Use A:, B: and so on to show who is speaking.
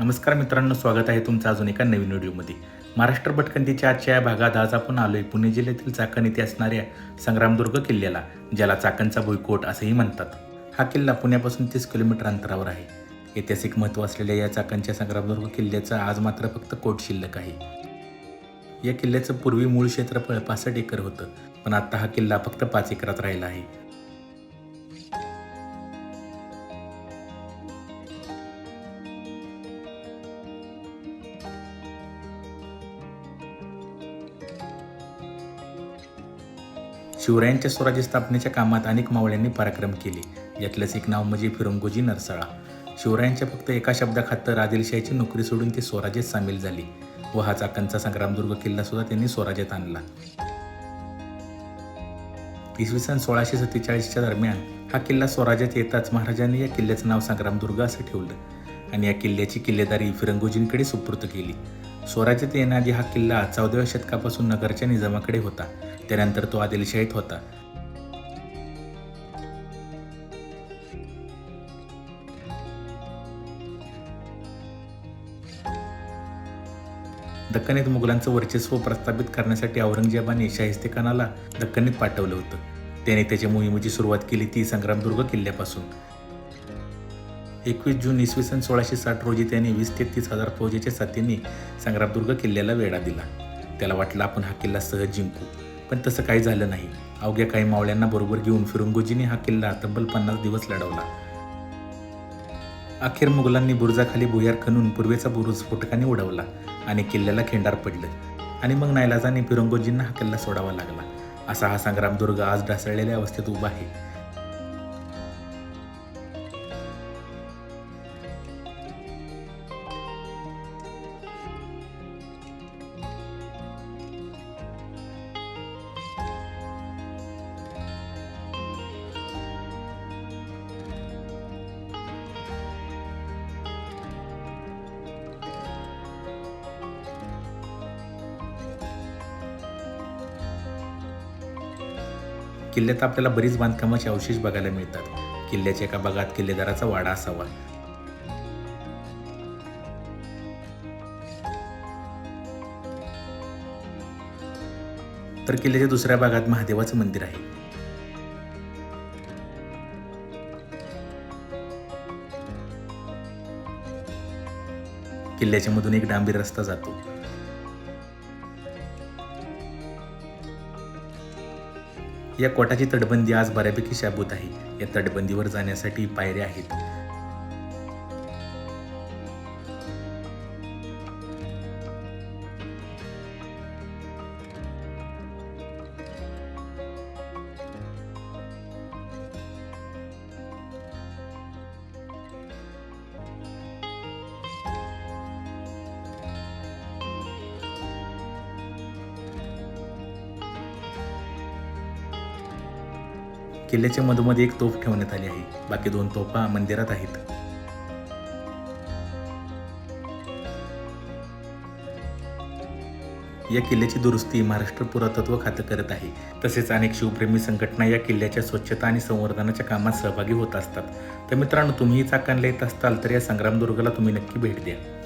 A: नमस्कार मित्रांनो स्वागत आहे तुमचं अजून एका नवीन व्हिडिओमध्ये. महाराष्ट्र भटकंतीच्या आजच्या या भागात आज आपण आलोय पुणे जिल्ह्यातील चाकण येथे असणाऱ्या संग्रामदुर्ग किल्ल्याला ज्याला चाकणचा भुईकोट असंही म्हणतात. हा किल्ला पुण्यापासून तीस किलोमीटर अंतरावर आहे. ऐतिहासिक महत्त्व असलेल्या या चाकणच्या संग्रामदुर्ग किल्ल्याचा आज मात्र फक्त कोट शिल्लक आहे. या किल्ल्याचं पूर्वी मूळ क्षेत्रफळ पासष्ट एकर होतं पण आता हा किल्ला फक्त पाच एकरात राहिला आहे. शिवरायांच्या स्वराज्य स्थापनेच्या कामात अनेक मावळ्यांनी पराक्रम केले. यातलंच एक नाव म्हणजे फिरंगोजी नरसाळा. शिवरायांच्या फक्त एका शब्दाखातर आदिलशाहीची नोकरी सोडून ते स्वराज्यात सामील झाली व हा चाकणचा संग्रामदुर्ग किल्ला सुद्धा त्यांनी स्वराज्यात आणला. इसवी सन सोळाशे सत्तेचाळीसच्या दरम्यान हा किल्ला स्वराज्यात येताच महाराजांनी या किल्ल्याचं नाव संग्रामदुर्ग असं ठेवलं आणि या किल्ल्याची किल्लेदारी फिरंगोजींकडे सुपूर्त केली. स्वराज्यात येण्याआधी हा किल्ला चौदाव्या शतकापासून नगरच्या निजामाकडे होता. त्यानंतर तो आदिलशाहीत होता. दक्कनीत मुघलांचं वर्चस्व प्रस्थापित करण्यासाठी औरंगजेबाने शाहिस्तेखानाला दक्कनीत पाठवलं होतं. त्याने त्याच्या मोहिमेची सुरुवात केली ती संग्रामदुर्ग किल्ल्यापासून. एकवीस जून इसवी सन सोळाशे साठ रोजी त्याने वीस ते तीस हजार फौजेच्या साथीने संग्रामदुर्ग किल्ल्याला वेढा दिला. त्याला वाटलं आपण हा किल्ला सहज जिंकू. पण तसं काही झालं नाही. अवघ्या काही मावळ्यांना बरोबर घेऊन फिरंगोजीने हा किल्ला तब्बल पन्नास दिवस लढवला. अखेर मुघलांनी बुरुजाखाली भुयार खणून पूर्वेचा बुरुज स्फोटकाने उडवला आणि किल्ल्याला खिंडार पडलं. आणि मग नायलाजाने फिरंगोजींना हा किल्ला सोडावा लागला. असा हा संग्रामदुर्ग आज ढासळलेल्या अवस्थेत उभा आहे. किल्ल्यात आपल्याला बरीच बांधकामाचे अवशेष बघायला मिळतात. किल्ल्याच्या एका भागात किल्लेदाराचा वाडा असावा. तर किल्ल्याच्या दुसऱ्या भागात महादेवाचं मंदिर आहे. किल्ल्याच्या मधून एक डांबीर रस्ता जातो. या कोटाची तटबंदी आज बऱ्यापैकी शाबूत आहे. या तटबंदीवर जाण्यासाठी पायऱ्या आहेत. किल्ल्याच्या मधोमध एक तोफ ठेवण्यात आली आहे. बाकी दोन तोफा मंदिरात आहेत. या किल्ल्याची दुरुस्ती महाराष्ट्र पुरातत्व खातं करत आहे. तसेच अनेक शिवप्रेमी संघटना या किल्ल्याच्या स्वच्छता आणि संवर्धनाच्या कामात सहभागी होत असतात. तर मित्रांनो तुम्ही चाकणला येत असताल तर या संग्रामदुर्गाला तुम्ही नक्की भेट द्या.